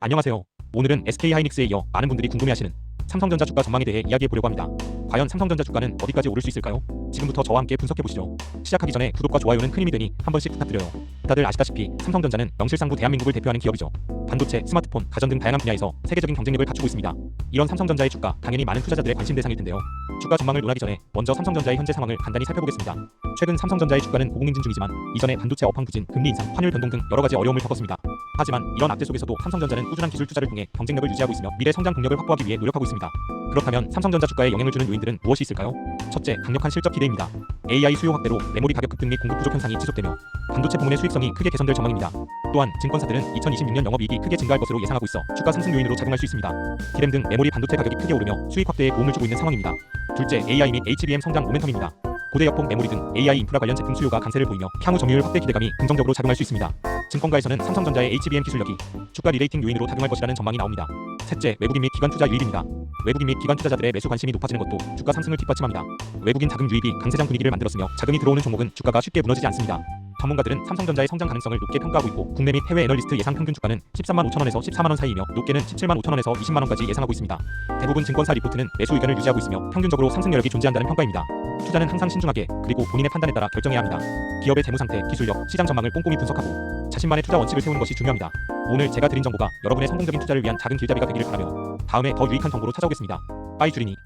안녕하세요. 오늘은 SK 하이닉스에 이어 많은 분들이 궁금해하시는 삼성전자 주가 전망에 대해 이야기해 보려고 합니다. 과연 삼성전자 주가는 어디까지 오를 수 있을까요? 지금부터 저와 함께 분석해 보시죠. 시작하기 전에 구독과 좋아요는 큰 힘이 되니 한 번씩 부탁드려요. 다들 아시다시피 삼성전자는 명실상부 대한민국을 대표하는 기업이죠. 반도체, 스마트폰, 가전 등 다양한 분야에서 세계적인 경쟁력을 갖추고 있습니다. 이런 삼성전자의 주가 당연히 많은 투자자들의 관심 대상일 텐데요. 주가 전망을 논하기 전에 먼저 삼성전자의 현재 상황을 간단히 살펴보겠습니다. 최근 삼성전자의 주가는 고공행진 중이지만 이전에 반도체 업황 부진, 금리 인상, 환율 변동 등 여러 가지 어려움을 겪었습니다. 하지만 이런 악재 속에서도 삼성전자는 꾸준한 기술 투자를 통해 경쟁력을 유지하고 있으며 미래 성장 동력을 확보하기 위해 노력하고 있습니다. 그렇다면 삼성전자 주가에 영향을 주는 요인들은 무엇이 있을까요? 첫째, 강력한 실적 기대입니다. AI 수요 확대로 메모리 가격 급 등 및 공급 부족 현상이 지속되며 반도체 부문의 수익성이 크게 개선될 전망입니다. 또한 증권사들은 2026년 영업이익이 크게 증가할 것으로 예상하고 있어 주가 상승 요인으로 작용할 수 있습니다. 디램 등 메모리 반도체 가격이 크게 오르며 수익 확대에 도움을 주고 있는 상황입니다. 둘째, AI 및 HBM 성장 모멘텀입니다. 고대 역폭 메모리 등 AI 인프라 관련 제품 수요가 강세를 보이며 향후 점유율 확대 기대감이 긍정적으로 작용할 수 있습니다. 증권가에서는 삼성전자의 HBM 기술력이 주가 리레이팅 요인으로 작용할 것이라는 전망이 나옵니다. 셋째, 외국인 및 기관 투자 유입입니다. 외국인 및 기관 투자자들의 매수 관심이 높아지는 것도 주가 상승을 뒷받침합니다. 외국인 자금 유입이 강세장 분위기를 만들었으며 자금이 들어오는 종목은 주가가 쉽게 무너지지 않습니다. 전문가들은 삼성전자의 성장 가능성을 높게 평가하고 있고 국내 및 해외 애널리스트 예상 평균 주가는 13만 5천 원에서 14만 원 사이이며 높게는 17만 5천 원에서 20만 원까지 예상하고 있습니다. 대부분 증권사 리포트는 매수 의견을 유지하고 있으며 평균적으로 상승 여력이 존재한다는 평가입니다. 투자는 항상 신중하게 그리고 본인의 판단에 따라 결정해야 합니다. 기업의 재무 상태, 기술력, 시장 전망을 꼼꼼히 분석하고 자신만의 투자 원칙을 세우는 것이 중요합니다. 오늘 제가 드린 정보가 여러분의 성공적인 투자를 위한 작은 길잡이가 되기를 바라며 다음에 더 유익한 정보로 찾아오겠습니다. 빠이 주리니